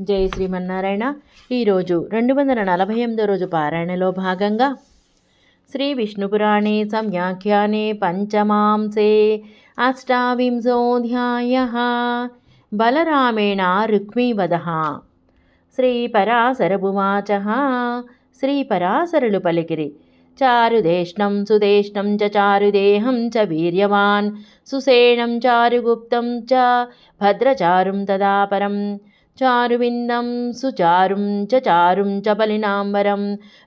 జై శ్రీమన్నారాయణ. ఈరోజు రెండు వందల నలభై ఎనిమిదో రోజు పారాయణలో భాగంగా శ్రీ విష్ణుపురాణే సంఖ్యాఖ్యానే పంచమాంసే అష్టావింశోధ్యాయ బలరామేణ రుక్మీవద. శ్రీపరాశరభువాచ శ్రీపరాశరులు పలికిరి చారుదేష్ణం సుదేష్ణం చ చారుదేహం చ వీర్యవాన్ సుసేణం చారుగుప్తం చ భద్రచారుం తదాపరం. చారువిందం సుచారుం చ చారుం చ బలినాంబరం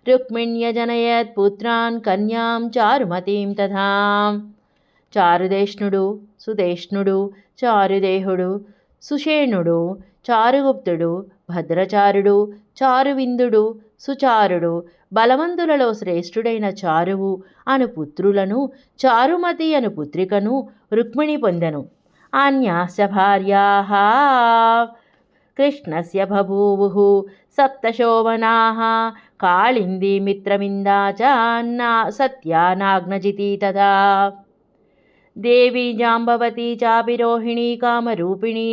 రుక్మిణ్యజనయత్ పుత్రాన్ కన్యాం చారుమతీం తథా చారుదేష్ణుడు సుదేష్ణుడు చారుదేహుడు సుషేణుడు చారుగుప్తుడు భద్రచారుడు చారువిందుడు సుచారుడు బలవంతులలో శ్రేష్ఠుడైన చారువు అను పుత్రులను చారుమతి అను పుత్రికను రుక్మిణి పొందెను. అన్యాస భార్యా కృష్ణస్య బభూవుः సప్తశోభనాः కాళింది మిత్రమిందా చ నా సత్యా నాగ్నజితి తథా దేవీ జాంబవతి చాపి రోహిణీ కామరూపిణీ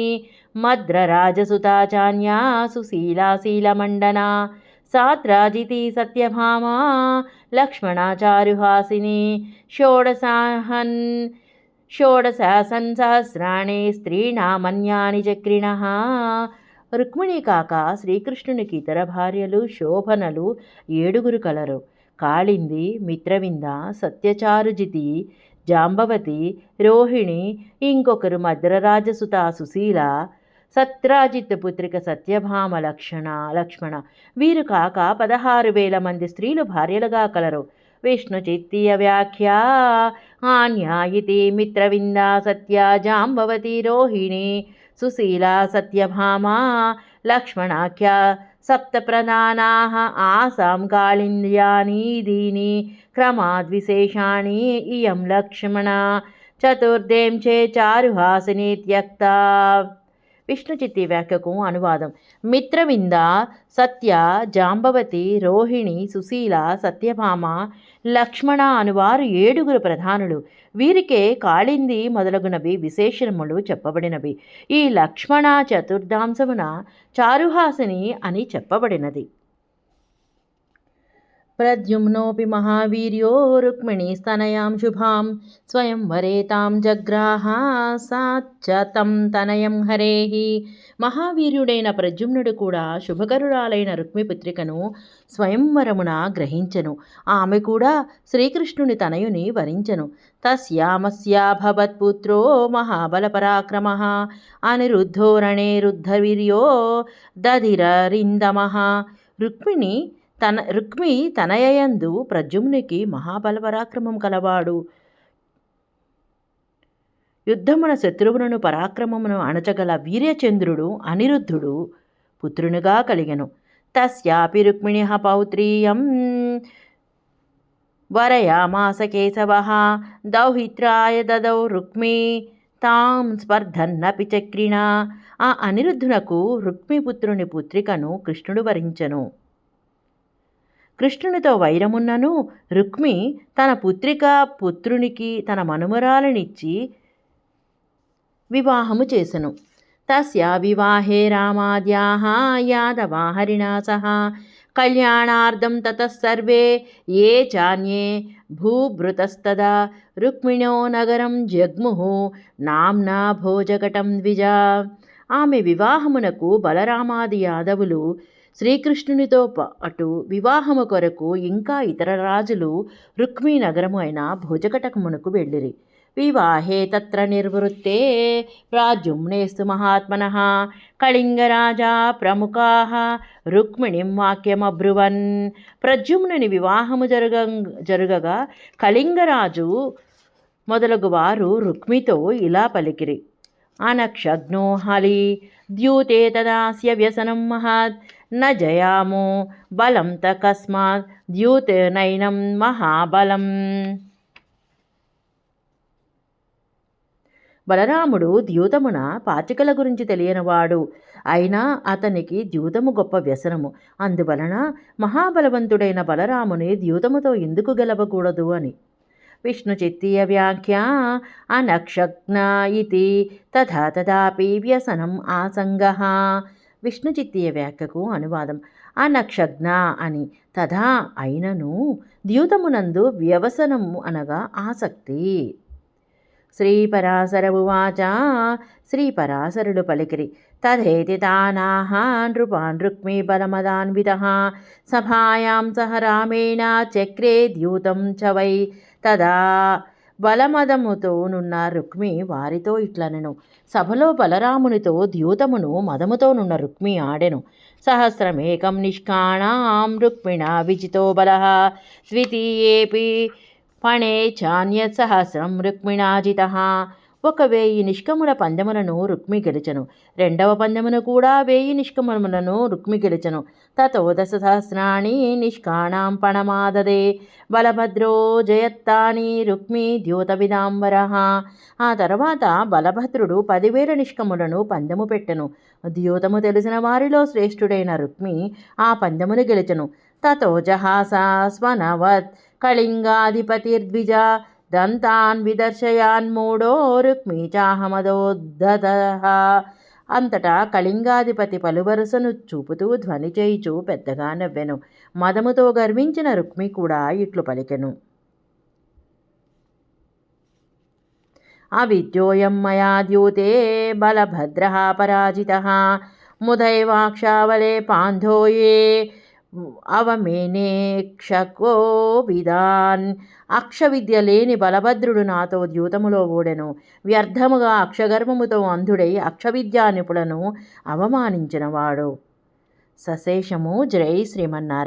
మద్రరాజసుతా చాన్యా సుశీలా శీలమండనా సాత్రాజితి సత్యభామా లక్ష్మణాచారుహాసిని షోడసాహన్ షోడశాసన్ సహస్రాణి స్త్రీణామన్యాని చక్రిణ రుక్మిణి కాక శ్రీకృష్ణునికి ఇతర భార్యలు శోభనలు ఏడుగురు కలరు. కాళింది మిత్రవింద సత్యచారుజితి జాంబవతి రోహిణి ఇంకొకరు మద్రరాజసుత సుశీల సత్రాజిత్ పుత్రిక సత్యభామ లక్షణ లక్ష్మణ. వీరు కాక పదహారు వేల మంది స్త్రీలు భార్యలుగా కలరు. విష్ణు చిత్తీయ వ్యాఖ్య ఆన్యాయితి మిత్రవింద సత్య జాంబవతి రోహిణి సుశీలా సత్యభామా లక్ష్మణాఖ్య సప్తప్రధానా ఆసాం కాళింద్యాని దీని క్రమాద్విశేషాణి ఇయం లక్ష్మణ చతుర్దేం చే చారుహాసిని త్యక్త. విష్ణుచిత్తి వ్యాఖ్యకు అనువాదం. మిత్రవింద సత్య జాంబవతి రోహిణి సుశీల సత్యభామ లక్ష్మణ అనువారు ఏడుగురు ప్రధానులు. వీరికే కాళింది మొదలగునవి విశేషణములు చెప్పబడినవి. ఈ లక్ష్మణ చతుర్దాంశమున చారుహాసిని అని చెప్పబడినది. ప్రద్యుమ్నోపి మహావీర్యో రుక్మిణీస్తనయాం శుభాం స్వయం వరేతాం జగ్రాహ సాచ్చ తం తనయం హరేహి మహావీర్యుడైన ప్రద్యుమ్నుడు కూడా శుభకరుడాలైన రుక్మిపుత్రికను స్వయంవరమున గ్రహించను. ఆమె కూడా శ్రీకృష్ణుని తనయుని వరించను. తస్యామస్యాభవత్పుత్రో మహాబలపరాక్రమ అనిరుద్ధోరణే రుద్ధవీర్యో దధిరరిందమ। రుక్మిణి తన రుక్మి తనయయందు ప్రజుమ్నికి మహాబలపరాక్రమం కలవాడు. యుద్ధమున శత్రువులను పరాక్రమమును అణచగల వీర్యచంద్రుడు అనిరుద్ధుడు పుత్రునిగా కలిగెను. తస్యాపి రుక్మిణి పౌత్రీయం. వరయామాస కేశవ. దౌహిత్రాయ దదౌ రుక్మి. తాం స్పర్ధన్నపి చక్రిణ. ఆ అనిరుద్ధునకు రుక్మిపుత్రుని పుత్రికను కృష్ణుడు వరించెను. కృష్ణునితో వైరమున్నను రుక్మి తన పుత్రిక పుత్రునికి తన మనుమరాలనిచ్చి వివాహము చేసెను. తస్యా వివాహే రామాద్యా యాదవా హరిణా సహ కళ్యాణార్థం తతసర్వే ఏ చాన్యే భూభృతస్తదా రుక్మిణో నగరం జగ్ము నామ్నా భోజకటం ద్విజ. ఆమె వివాహమునకు బలరామాది యాదవులు శ్రీకృష్ణునితో పాటు వివాహము కొరకు ఇంకా ఇతర రాజులు రుక్మీ నగరము అయిన భోజకటకమునకు వెళ్ళిరి. వివాహే తత్ర నిర్వృత్తే ప్రాజుమ్నేస్తు మహాత్మన. కళింగరాజా ప్రముఖా. రుక్మిణిం వాక్యమబ్రువన్. ప్రజుమ్నుని వివాహము జరుగ జరుగగా కళింగరాజు మొదలగు వారు రుక్మితో ఇలా పలికిరి. అనక్షగ్నోహలి ద్యూతే తదాస్య వ్యసనం మహత్. న జయామో బలం తకస్మాత్ ద్యూతనైనం మహాబలం. బలరాముడు ద్యూతమున పాచికల గురించి తెలియనివాడు. అయినా అతనికి ద్యూతము గొప్ప వ్యసనము. అందువలన మహాబలవంతుడైన బలరాముని ద్యూతముతో ఎందుకు గెలవకూడదు అని. విష్ణు చిత్తీయ వ్యాఖ్య అనక్షజ్ఞ ఇది తథా తదాపి వ్యసనం ఆసంగ. విష్ణుచిత్తీయ వ్యాఖ్యకు అనువాదం. అనక్షజ్ఞ అని. తథా అయినను ద్యూతమునందు వ్యవసనము అనగా ఆసక్తి. శ్రీపరాశర ఉవాచ శ్రీపరాశరుడు పలికిరి. తదేతి తానాహ నృపాన్ రుక్మి బలమదాన్విత సభాయాం సహ రామేణ చక్రే ద్యూతం చ వై. తదా బలమదముతోనున్న రుక్మి వారితో ఇట్లనెను. సభలో బలరామునితో ద్యూతమును మదముతోనున్న రుక్మి ఆడెను. సహస్రమేకం నిష్కాణాం రుక్మిణ విజితో బల. ద్వితీయేపి ఫణే చాన్యత్ సహస్రం రుక్మిణాజిత. ఒక వేయి నిష్కముల పందెములను రుక్మి గెలిచను. రెండవ పందెమును కూడా వేయి నిష్కములను రుక్మి గెలిచను. తతో దశ సహస్రాణి నిష్కాణాం పణమాదదే. బలభద్రో జయత్తాని రుక్మి ద్యూతవిదాంబర ఆ తర్వాత బలభద్రుడు పదివేల నిష్కములను పందెము పెట్టెను. ద్యూతము తెలిసిన వారిలో శ్రేష్ఠుడైన రుక్మి ఆ పందెమును గెలిచను. తతో జహాస స్వనవత్ కళింగాధిపతిర్ద్విజ దంతాన్ విదర్శయాన్ మూడో రుక్మీచాహమదోద్ధత అంతటా కళింగాధిపతి పలువరుసను చూపుతూ ధ్వని చేయిచూ పెద్దగా నవ్వెను. మదముతో గర్వించిన రుక్మి కూడా ఇట్లు పలికెను. అవిద్యోయం మయా ద్యూతే బలభద్ర పరాజిత. ముదైవాక్షావలే పాంధోయే అవమేనేక్షకో విధాన్ అక్ష అక్షవిద్య లేని బలభద్రుడు నాతో ద్యూతములో ఓడెను. వ్యర్థముగా అక్షగర్మముతో అంధుడై అక్షవిద్యా నిపుణులను అవమానించినవాడు. సశేషము జై శ్రీమన్నారాయణ.